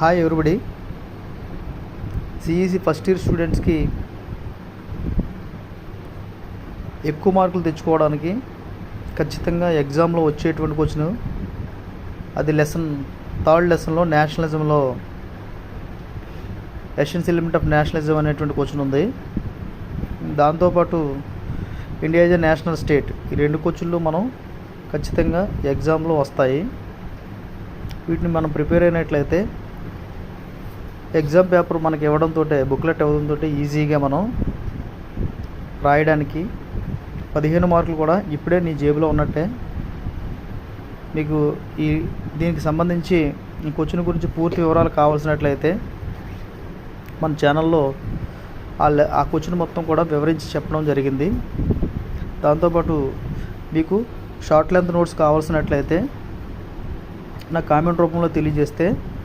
Hi everybody CEC first year స్టూడెంట్స్కి ఎక్కువ మార్కులు తెచ్చుకోవడానికి ఖచ్చితంగా ఎగ్జామ్లో వచ్చేటువంటి క్వశ్చన్ అది లెసన్ థర్డ్ లెసన్లో నేషనలిజంలో ఎషన్స్ లిమిట్ ఆఫ్ నేషనలిజం అనేటువంటి క్వశ్చన్ ఉంది. దాంతోపాటు ఇండియా ఇజ్ నేషనల్ స్టేట్ ఈ రెండు క్వశ్చన్లు మనం ఖచ్చితంగా ఎగ్జామ్లో వస్తాయి. వీటిని మనం ప్రిపేర్ అయినట్లయితే ఎగ్జామ్ పేపర్ మనకి ఇవ్వడంతో బుక్లెట్ ఇవ్వడంతో ఈజీగా మనం రాయడానికి పదిహేను మార్కులు కూడా ఇప్పుడే నీ జేబులో ఉన్నట్టే. మీకు ఈ దీనికి సంబంధించి ఈ క్వశ్చన్ గురించి పూర్తి వివరాలు కావాల్సినట్లయితే మన ఛానల్లో ఆ క్వశ్చన్ మొత్తం కూడా వివరించి చెప్పడం జరిగింది. దాంతోపాటు మీకు షార్ట్ లెంత్ నోట్స్ కావాల్సినట్లయితే నా కామెంట్ రూపంలో తెలియజేస్తే